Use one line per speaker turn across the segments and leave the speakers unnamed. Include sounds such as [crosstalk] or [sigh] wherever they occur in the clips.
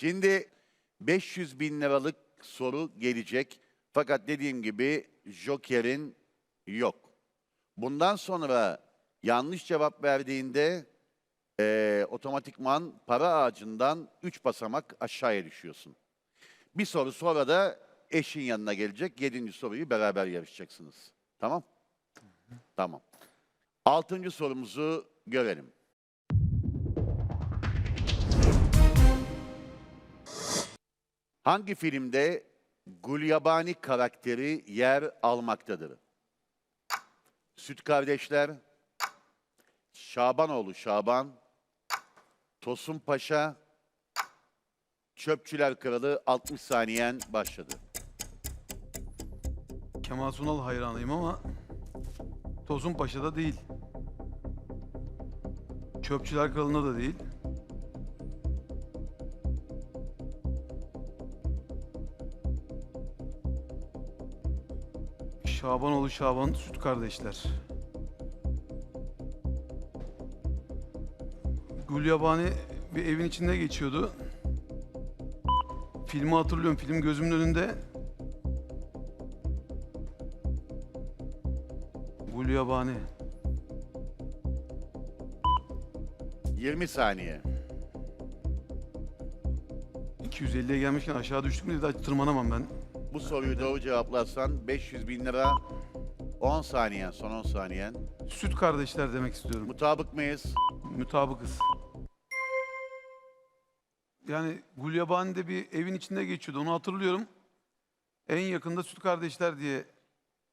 Şimdi 500 bin liralık soru gelecek. Fakat dediğim gibi Joker'in yok. Bundan sonra yanlış cevap verdiğinde eee, otomatikman para ağacından 3 basamak aşağıya düşüyorsun. Bir soru sonra da eşin yanına gelecek. Yedinci soruyu beraber yarışacaksınız. Tamam? Tamam. Altıncı sorumuzu görelim. Hangi filmde Gulyabani karakteri yer almaktadır? Süt Kardeşler, Şabanoğlu Şaban, Tosun Paşa, Çöpçüler Kralı 60 saniyen başladı.
Kemal Sunal hayranıyım ama Tosun Paşa'da değil. Çöpçüler Kralı'nda da değil. Şabanoğlu Şaban Süt Kardeşler. Gulyabani bir evin içinde geçiyordu. Filmi hatırlıyorum. Film gözümün önünde. Gulyabani.
20 saniye.
250'ye gelmişken aşağı düştüm daha tırmanamam ben.
Bu soruyu doğru cevaplarsan 500 bin lira 10 saniyen, son 10 saniyen.
Süt kardeşler demek istiyorum.
Mutabık mıyız?
Mutabıkız. Yani Gulyabani'de bir evin içinde geçiyordu. Onu hatırlıyorum. En yakında süt kardeşler diye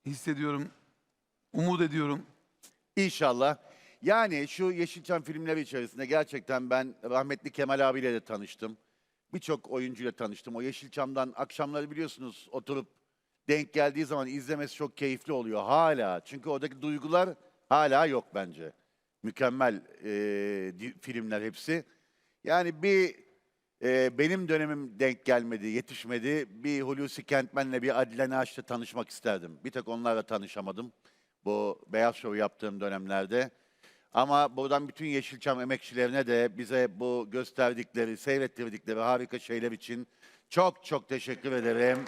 hissediyorum. Umut ediyorum.
İnşallah. Yani şu Yeşilçam filmleri içerisinde gerçekten ben rahmetli Kemal abiyle de tanıştım. Birçok oyuncuyla tanıştım. O Yeşilçam'dan akşamları biliyorsunuz oturup denk geldiği zaman izlemesi çok keyifli oluyor hala. Çünkü oradaki duygular hala yok bence. Mükemmel di- filmler hepsi. Yani bir eee, benim dönemim denk gelmedi, yetişmedi. Bir Hulusi Kentmen'le bir Adile Naş'la tanışmak isterdim. Bir tek onlarla tanışamadım bu Beyaz Show yaptığım dönemlerde. Ama buradan bütün Yeşilçam emekçilerine de bize bu gösterdikleri, seyrettirdikleri harika şeyler için çok çok teşekkür ederim.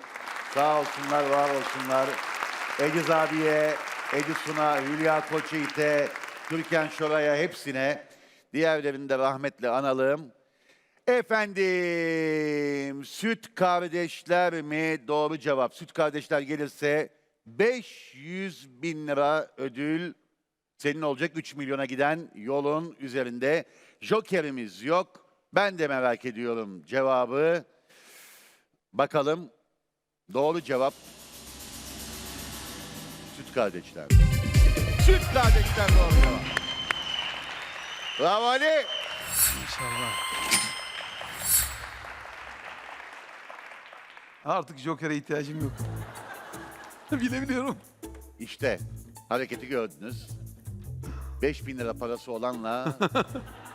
Sağ olsunlar, var olsunlar. Ediz abiye, Edison'a, Hülya Koçyiğit'e, Türkan Şoray'a hepsine, diğerlerini de rahmetle analım. Efendim, süt kardeşler mi? Doğru cevap. Süt kardeşler gelirse 500 bin lira ödül senin olacak 3 milyona giden yolun üzerinde. Jokerimiz yok. Ben de merak ediyorum cevabı. Bakalım doğru cevap süt kardeşler. Süt kardeşler doğru cevap. Bravo Ali.
İnşallah. Artık Joker'e ihtiyacım yok. [laughs] Bilebiliyorum.
İşte hareketi gördünüz. 5 bin lira parası olanla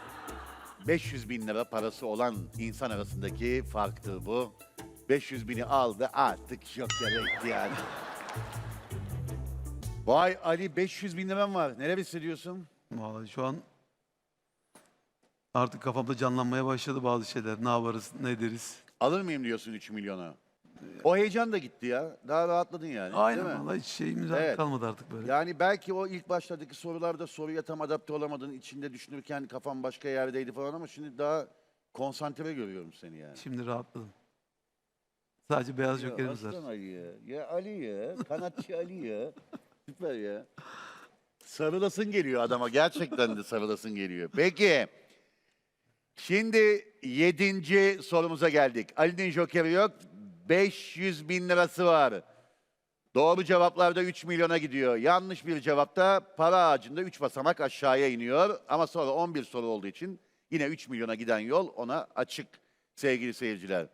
[laughs] 500 bin lira parası olan insan arasındaki farktır bu. 500 bini aldı artık Joker'e ihtiyacı. Vay Ali 500 bin liram var. Neler hissediyorsun?
Vallahi şu an artık kafamda canlanmaya başladı bazı şeyler. Ne yaparız, ne ederiz.
Alır mıyım diyorsun 3 milyona? O heyecan da gitti ya. Daha rahatladın yani.
Aynen
değil mi?
vallahi hiç şeyimiz
Evet.
kalmadı artık böyle.
Yani belki o ilk başlardaki sorularda soruya tam adapte olamadın, içinde düşünürken kafan başka yerdeydi falan ama şimdi daha konsantre görüyorum seni yani.
Şimdi rahatladım. Sadece beyaz
Ya
Joker'imiz var.
Aslan Ali ya. Ya Ali ya. Kanatçı Ali ya. Süper ya. Sarılasın geliyor adama. Gerçekten de sarılasın geliyor. Peki. Şimdi yedinci sorumuza geldik. Ali'nin jokeri yok. 500 bin lirası var. Doğru cevaplarda 3 milyona gidiyor. Yanlış bir cevapta para ağacında 3 basamak aşağıya iniyor. Ama sonra 11 soru olduğu için yine 3 milyona giden yol ona açık sevgili seyirciler.